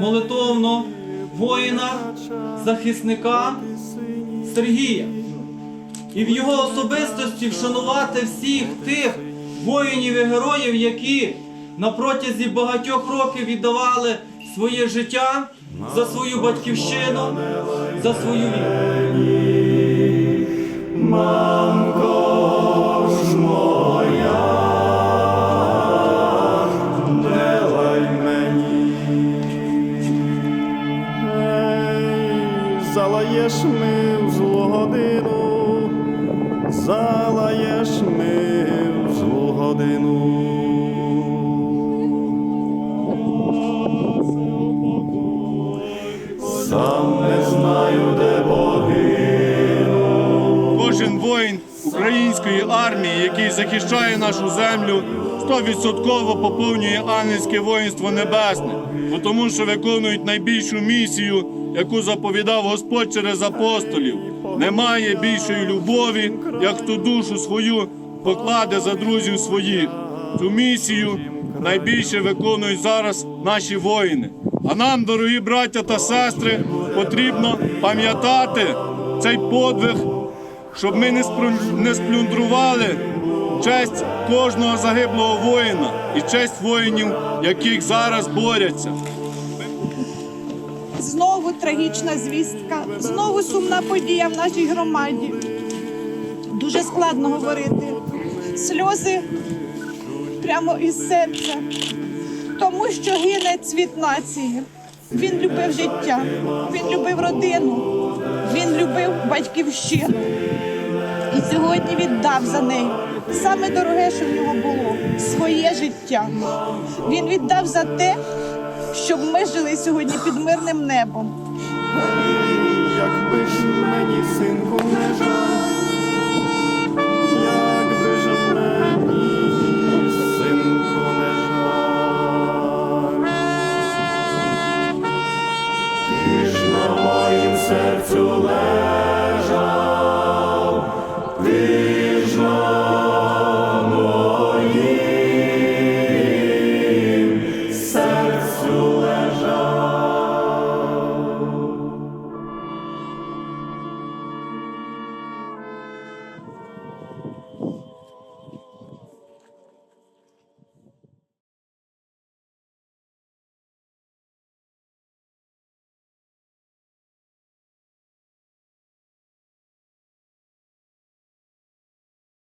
молитовно воїна, захисника Сергія. І в його особистості вшанувати всіх тих воїнів і героїв, які на протязі багатьох років віддавали своє життя за свою батьківщину, за свою віру. Залаєш ми в злу годину, залаєш ми в злу годину. Сам не знаю, де погину. Кожен воїн української армії, який захищає нашу землю, стовідсотково поповнює ангельське воїнство небесне, тому що виконують найбільшу місію, яку заповідав Господь через апостолів. Немає більшої любові, як ту душу свою покладе за друзів своїх. Цю місію найбільше виконують зараз наші воїни. А нам, дорогі браття та сестри, потрібно пам'ятати цей подвиг щоб ми не сплюндрували честь кожного загиблого воїна і честь воїнів, яких зараз борються. Знову трагічна звістка, знову сумна подія в нашій громаді. Дуже складно говорити. Сльози прямо із серця, тому що гине цвіт нації. Він любив життя, він любив родину, він любив батьківщину сьогодні віддав за неї саме дороге, що в нього було своє життя. Він віддав за те, щоб ми жили сьогодні під мирним небом. Якби ж мені синку не жаль, якби ж мені синку не жаль, ж на моїм серцю лежиш.